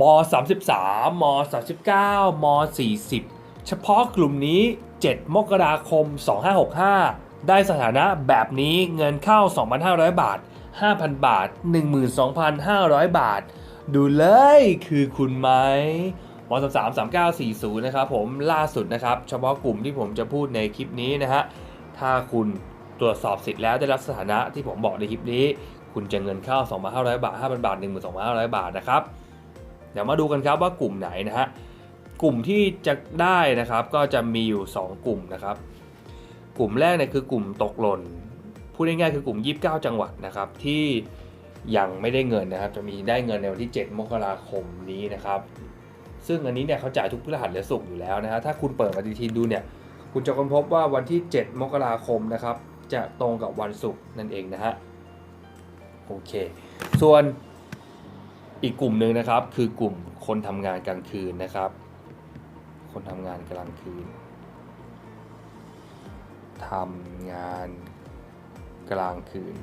ม33ม39ม40 เฉพาะกลุ่มนี้ 7 มกราคม 2565 ได้สถานะแบบนี้เงินเข้า 2,500 บาท 5,000 บาท 12,500 บาท ดูเลยคือคุณไหมม33 3940 นะครับผมล่าสุดนะครับ เฉพาะกลุ่มที่ผมจะพูดในคลิปนี้นะฮะ ถ้าคุณตรวจสอบสิทธิ์แล้วได้รับสถานะที่ผมบอกในคลิปนี้ คุณจะเงินเข้า 2,500 บาท 5,000 บาท 12,500 บาทนะครับ ดี๋ยวมาดูกันครับว่ากลุ่มไหนนะฮะกลุ่มที่จะได้นะครับก็จะมีอยู่ 2 กลุ่มนะครับ กลุ่มแรกเนี่ยคือกลุ่มตกหล่นพูดง่ายๆคือกลุ่ม 29 จังหวัดนะครับที่ยังไม่ได้เงินนะครับ จะมีได้เงินในวันที่ 7 มกราคมนี้นะครับ ซึ่งอันนี้เนี่ยเขาจ่ายทุกพฤหัสและศุกร์อยู่แล้วนะฮะถ้าคุณเปิดปฏิทินดูเนี่ยคุณจะค้นพบว่าวันที่ 7 มกราคมนะครับ จะตรงกับวันศุกร์นั่นเองนะฮะโอเค ส่วน อีกกลุ่มหนึ่งนะครับ คือกลุ่มคนทำงานกลางคืนนะครับ คนทำงานกลางคืนทำงานกลางคืน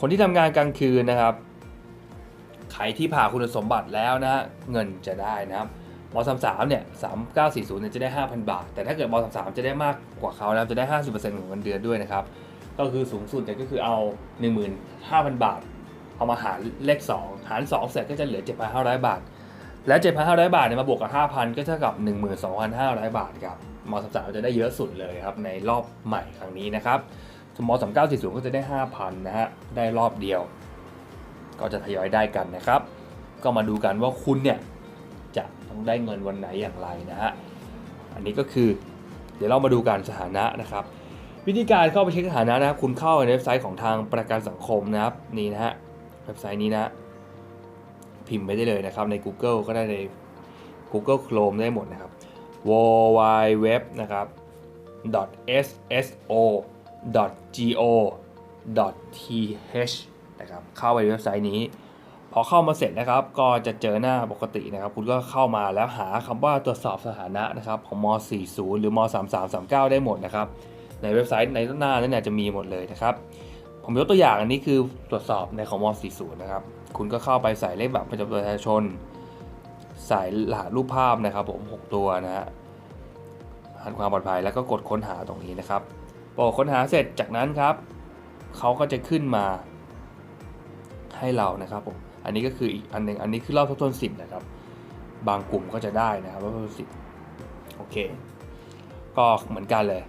คนที่ทำงานกลางคืนนะครับใครที่ผ่าคุณสมบัติแล้วนะ เงินจะได้นะครับมสามสามเนี่ยสามเก้าสี่ศูนย์เนี่ยจะได้ห้าพันบาท แต่ถ้าเกิดมสามสามจะได้มากกว่าเขาแล้วจะได้ห้าสิบเปอร์เซ็นต์ของเงินเดือนด้วยนะครับ ก็คือสูงสุดเนี่ยก็คือเอาหนึ่งหมื่นห้าพันบาท เอามาหารเลข 2 หาร 2 เสร็จก็จะเหลือ 7,500 บาท และ 7,500 บาทเนี่ยมาบวกกับ 5,000 ก็เท่ากับ 12,500 บาทครับมสามสามจะได้เยอะสุดเลยครับในรอบใหม่ครั้งนี้นะครับมสามเก้าสี่ศูนย์ก็จะได้ 5,000 นะฮะ ได้รอบเดียว ก็จะทยอยได้กันนะครับ ก็มาดูกันว่าคุณเนี่ยจะต้องได้เงินวันไหนอย่างไรนะฮะ อันนี้ก็คือ เดี๋ยวเรามาดูการสถานะนะครับ วิธีการเข้าไปเช็คสถานะนะครับ คุณเข้าในเว็บไซต์ของทางประกันสังคมนะครับ นี่นะฮะ เว็บไซต์นี้นะ พิมพ์ไปได้เลยนะครับ ใน Google ก็ได้ใน Google Chrome ได้หมดนะครับ w w w นะครับ sso go th นะครับ เข้าไปเว็บไซต์นี้ พอเข้ามาเสร็จนะครับ ก็จะเจอหน้าปกตินะครับ คุณก็เข้ามาแล้วหาคำว่าตรวจสอบสถานะนะครับ ของม 40 หรือม 3339 ได้หมดนะครับ ในเว็บไซต์ในหน้านั้นเนี่ยจะมีหมดเลยนะครับ ผมยกตัวอย่างอันนี้คือตรวจสอบในของม 40 นะครับ คุณก็เข้าไปใส่เลขบัตรประจำตัวประชาชน ใส่รหัสรูปภาพนะครับผม6ตัวนะฮะหัสความปลอดภัยแล้วก็กดค้นหาตรงนี้นะครับพอค้นหาเสร็จจากนั้นครับเขาก็จะขึ้นมาให้เรานะครับผม อันนี้ก็คืออีกอันหนึ่งอันนี้คือรอบทบทวนสิทธิ์นะครับ บางกลุ่มก็จะได้นะครับรอบทบทวนสิทธิ์โอเค ก็เหมือนกันเลย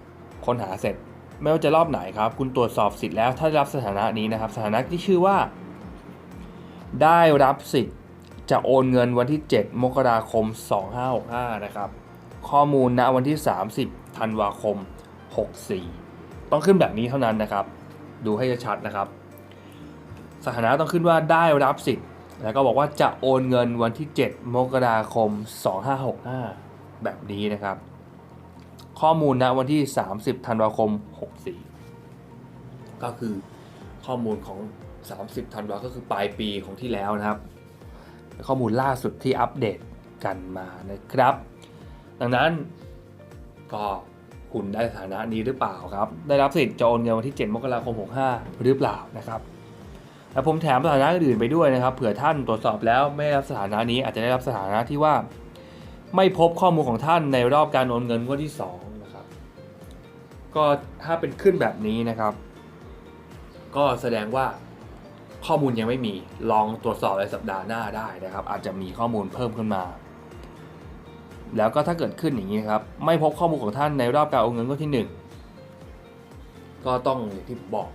ค้นหาเสร็จ ไม่ว่าจะรอบไหนครับ คุณตรวจสอบสิทธิ์แล้วถ้าได้รับสถานะนี้นะครับ สถานะที่ชื่อว่า ได้รับสิทธิ์จะโอนเงินวันที่ 7 มกราคม 2565 นะครับ ข้อมูลณวันที่ 30 ธันวาคม 64 ต้องขึ้นแบบนี้เท่านั้นนะครับ ดูให้ชัดนะครับ สถานะต้องขึ้นว่าได้รับสิทธิ์ แล้วก็บอกว่าจะโอนเงินวันที่ 7 มกราคม 2565 แบบนี้นะครับ ข้อมูลณวันที่ 30 ธันวาคม 64 ก็คือข้อมูลของ 30 ธันวาก็คือปลายปีของที่แล้วนะครับ ข้อมูลล่าสุดที่อัปเดตกันมานะครับ ดังนั้นก็คุณได้สถานะนี้หรือเปล่าครับ ได้รับสิทธิ์จะโอนเงินวันที่ 7 มกราคม 65 หรือเปล่านะครับ และผมแถมสถานะอื่นไปด้วยนะครับ เผื่อท่านตรวจสอบแล้วไม่ได้รับสถานะนี้อาจจะได้รับสถานะที่ว่า ไม่พบข้อมูลของท่านในรอบการโอนเงินงวดที่2นะครับก็ถ้าเป็นขึ้นแบบนี้นะครับ ก็แสดงว่าข้อมูลยังไม่มีลองตรวจสอบในสัปดาห์หน้าได้นะครับ อาจจะมีข้อมูลเพิ่มขึ้นมา แล้วก็ถ้าเกิดขึ้นอย่างนี้ครับ ไม่พบข้อมูลของท่านในรอบการโอนเงินงวดที่ 1 ก็ต้องอย่างที่ผมบอก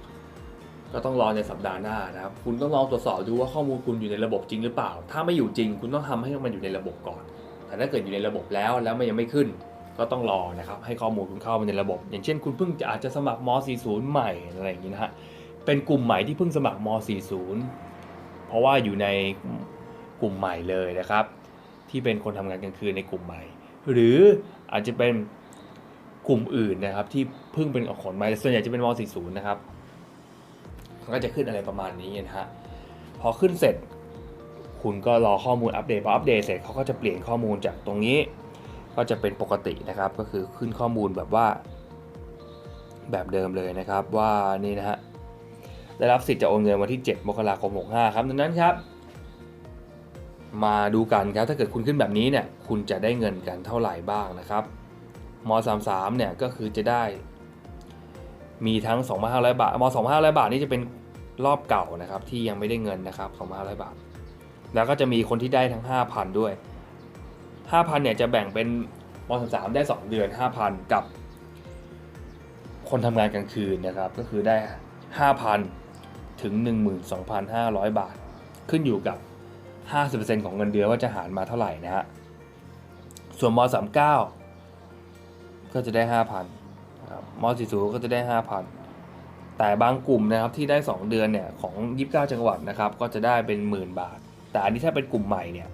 ก็ต้องรอในสัปดาห์หน้านะครับ คุณต้องลองตรวจสอบดูว่าข้อมูลคุณอยู่ในระบบจริงหรือเปล่า ถ้าไม่อยู่จริง คุณต้องทำให้มันอยู่ในระบบก่อน แต่ถ้าเกิดอยู่ในระบบแล้วแล้วมันยังไม่ขึ้น ก็ต้องรอนะครับให้ข้อมูลคุณเข้ามาในระบบ อย่างเช่นคุณเพิ่งจะอาจจะสมัครม 40 ใหม่อะไรอย่างนี้นะฮะเป็นกลุ่มใหม่ที่เพิ่งสมัครม 40 เพราะว่าอยู่ในกลุ่มใหม่เลยนะครับ ที่เป็นคนทำงานกลางคืนในกลุ่มใหม่ หรืออาจจะเป็นกลุ่มอื่นนะครับ ที่เพิ่งเป็นออกขนใหม่แต่ส่วนใหญ่จะเป็นม 40 นะครับมันก็จะขึ้นอะไรประมาณนี้นะฮะพอขึ้นเสร็จ คุณก็รอข้อมูลอัปเดตพออัปเดตเสร็จเขาก็จะเปลี่ยนข้อมูลจากตรงนี้ ก็จะเป็นปกตินะครับ ก็คือขึ้นข้อมูลแบบว่า แบบเดิมเลยนะครับว่านี่นะฮะได้รับสิทธิ์จะโอนเงินวันที่ 7 มกราคม 65 ครับดังนั้นครับ มาดูกันครับถ้าเกิดคุณขึ้นแบบนี้เนี่ยคุณจะได้เงินกันเท่าไหร่บ้างนะครับม33เนี่ยก็คือจะได้ มีทั้ง 2,500 บาทม2,500 บาทนี่จะเป็นรอบเก่านะครับที่ยังไม่ได้เงินนะครับ2,500 บาท แล้วก็จะมีคนที่ได้ทั้ง 5,000 ด้วย 5,000เนี่ยจะแบ่งเป็นม33ได้ 2 เดือน 5,000 กับ คนทำงานกลางคืนนะครับ ก็คือได้ 5,000 ถึง 12,500 บาท ขึ้นอยู่กับ 50%ของเงินเดือนว่าจะหารมาเท่าไหร่นะฮะ ส่วนม39 ก็จะได้ 5,000นะครับม40ก็จะได้ 5,000แต่บางกลุ่มนะครับที่ได้ 2 เดือนเนี่ยของ 29 จังหวัดนะครับก็จะได้เป็นหมื่นบาท แต่อันนี้ถ้าเป็นกลุ่มใหม่เนี่ย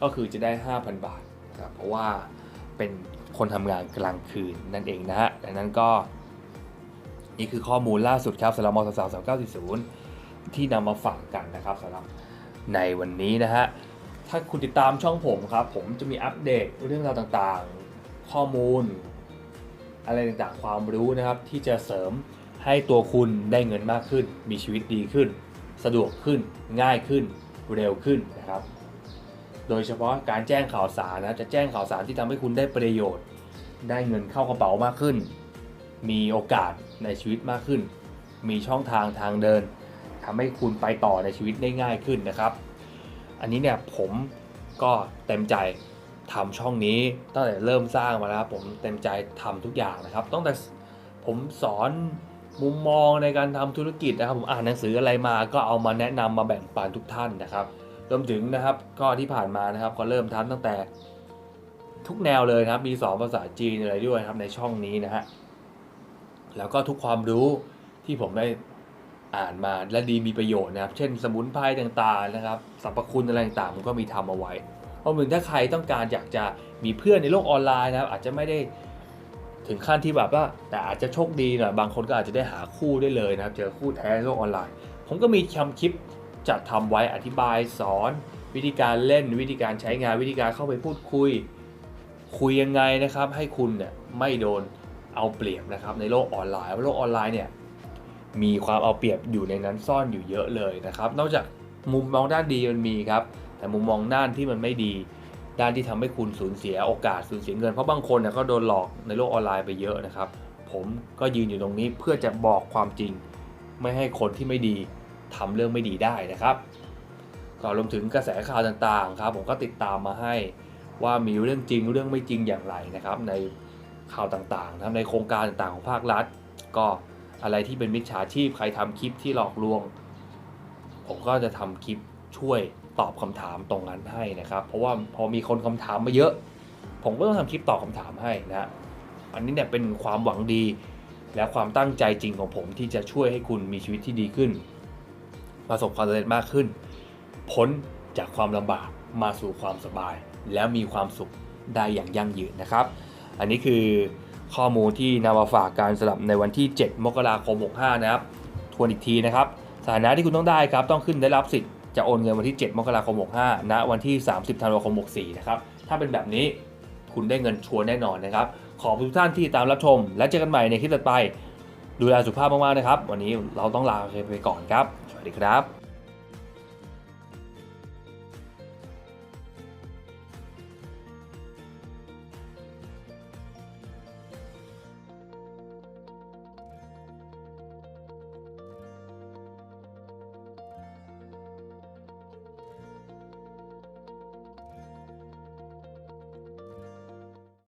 ก็คือจะได้ 5,000 บาทนะครับเพราะว่าเป็นคนทำงานกลางคืนนั่นเองนะฮะดังนั้นก็นี่คือข้อมูลล่าสุดครับสำหรับมสส3940ที่นำมาฝากกันนะครับสำหรับในวันนี้นะฮะถ้าคุณติดตามช่องผมครับ ผมจะมีอัปเดตเรื่องราวต่างๆ ข้อมูล อะไรต่างๆ ความรู้นะครับ ที่จะเสริมให้ตัวคุณได้เงินมากขึ้น มีชีวิตดีขึ้น สะดวกขึ้นง่ายขึ้น เร็วขึ้นนะครับ โดยเฉพาะการแจ้งข่าวสารนะจะแจ้งข่าวสารที่ทำให้คุณได้ประโยชน์ ได้เงินเข้ากระเป๋ามากขึ้น มีโอกาสในชีวิตมากขึ้น มีช่องทางทางเดินทำให้คุณไปต่อในชีวิตได้ง่ายขึ้นนะครับ อันนี้เนี่ยผมก็เต็มใจทำช่องนี้ตั้งแต่เริ่มสร้างมาแล้วผมเต็มใจทำทุกอย่างนะครับตั้งแต่ผมสอน มุมมองในการทำธุรกิจนะครับ ผมอ่านหนังสืออะไรมาก็เอามาแนะนำมาแบ่งปันทุกท่านนะครับรวมถึงนะครับก็ที่ผ่านมานะครับก็เริ่มทำตั้งแต่ทุกแนวเลยนะครับมีสอนภาษาจีนอะไรด้วยครับในช่องนี้นะฮะแล้วก็ทุกความรู้ที่ผมได้อ่านมาและดีมีประโยชน์นะครับ เช่นสมุนไพรต่างๆนะครับสรรพคุณอะไรต่างๆผมก็มีทำเอาไว้เพราะเหมือนถ้าใครต้องการอยากจะมีเพื่อนในโลกออนไลน์นะครับ อาจจะไม่ได้ ถึงขั้นที่แบบว่า แต่อาจจะโชคดีหน่อยบางคนก็อาจจะได้หาคู่ได้เลยนะครับ เจอคู่แท้โลกออนไลน์ ผมก็มีทำคลิปจัดทำไว้อธิบายสอน วิธีการเล่นวิธีการใช้งานวิธีการเข้าไปพูดคุย คุยยังไงนะครับ ให้คุณเนี่ยไม่โดนเอาเปรียบนะครับในโลกออนไลน์เพราโลกออนไลน์เนี่ยมีความเอาเปรียบอยู่ในนั้นซ่อนอยู่เยอะเลยนะครับ นอกจากมุมมองด้านดีมันมีครับ แต่มุมมองด้านที่มันไม่ดี ด้านที่ทำให้คุณสูญเสียโอกาสสูญเสียเงิน เพราะบางคนเนี่ยก็โดนหลอกในโลกออนไลน์ไปเยอะนะครับ ผมก็ยืนอยู่ตรงนี้เพื่อจะบอกความจริง ไม่ให้คนที่ไม่ดีทำเรื่องไม่ดีได้นะครับก็รวมถึงกระแสข่าวต่างๆครับ ผมก็ติดตามมาให้ว่ามีเรื่องจริงเรื่องไม่จริงอย่างไรนะครับ ในข่าวต่างๆนะในโครงการต่างๆของภาครัฐ ก็อะไรที่เป็นมิจฉาชีพใครทำคลิปที่หลอกลวง ผมก็จะทำคลิปช่วย ตอบคำถามตรงนั้นให้นะครับ เพราะว่าพอมีคนคำถามมาเยอะ ผมก็ต้องทำคลิปตอบคำถามให้นะอันนี้เนี่ยเป็นความหวังดี และความตั้งใจจริงของผมที่จะช่วยให้คุณมีชีวิตที่ดีขึ้น ประสบความสำเร็จมากขึ้น พ้นจากความลำบากมาสู่ความสบาย แล้วมีความสุขได้อย่างยั่งยืนนะครับ อันนี้คือข้อมูลที่นำมาฝากการสลับในวันที่ 7 มกราคม 65 นะครับ ทวนอีกทีนะครับ สถานะที่คุณต้องได้ครับ ต้องขึ้นได้รับสิทธิ์ จะโอนเงินวันที่ 7 มกราคม 65ณวันที่ 30 ธันวาคม 64 นะครับ ถ้าเป็นแบบนี้คุณได้เงินชัวร์แน่นอนนะครับ ขอบคุณทุกท่านที่ตามรับชม และเจอกันใหม่ในคลิปต่อไป ดูแลสุขภาพมากๆนะครับ วันนี้เราต้องลาไปก่อนครับ สวัสดีครับ